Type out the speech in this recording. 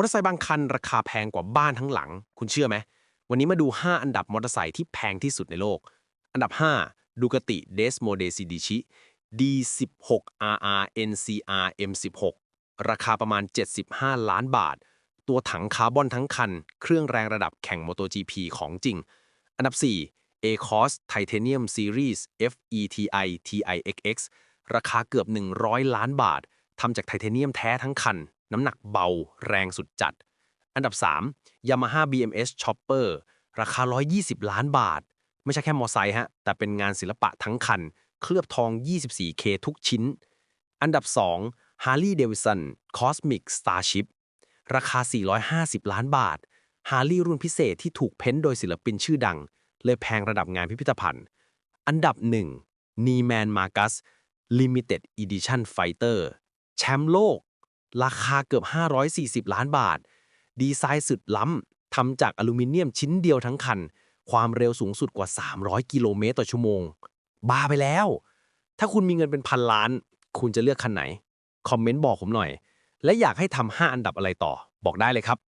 อเตอร์ไซค์บางคันราคาแพงกว่าบ้านทั้งหลัง คุณเชื่อไหม วันนี้มาดู 5 อันดับมอเตอร์ไซค์ที่แพงที่สุดในโลก อันดับ5ดูกติ Desmo de Sidici D16 RR NCR M16 ราคาประมาณ 75 ล้านบาท ตัวถังคาร์บอนทั้งคัน เครื่องแรงระดับแข่ง MotoGP ของจริง อันดับ 4 ACOS Titanium Series FETI TIXX ราคาเกือบ 100 ล้านบาททำจากไทเทเนียมแท้ทั้งคัน น้ำหนักเบาแรงสุดจัด อันดับ 3 Yamaha BMS Chopper ราคา 120 ล้านบาท ไม่ใช่แค่มอไซค์ฮะ แต่เป็นงานศิลปะทั้งคัน เคลือบทอง 24K ทุกชิ้น อันดับ 2 Harley Davidson Cosmic Starship ราคา 450 ล้านบาทฮาร์ลีรุ่นพิเศษที่ถูกเพ้นโดยศิลปินชื่อดัง เลยแพงระดับงานพิพิธภัณฑ์ อันดับ 1 Neman Marcus Limited Edition Fighter แชมป์โลก ราคาเกือบ 540 ล้านบาท ดีไซน์สุดล้ำทำจากอลูมิเนียมชิ้นเดียวทั้งคัน ความเร็วสูงสุดกว่า 300 กิโลเมตรต่อชั่วโมง บ้าไปแล้ว ถ้าคุณมีเงินเป็นพันล้าน คุณจะเลือกคันไหน คอมเมนต์บอกผมหน่อย และอยากให้ทำ5อันดับอะไรต่อ บอกได้เลยครับ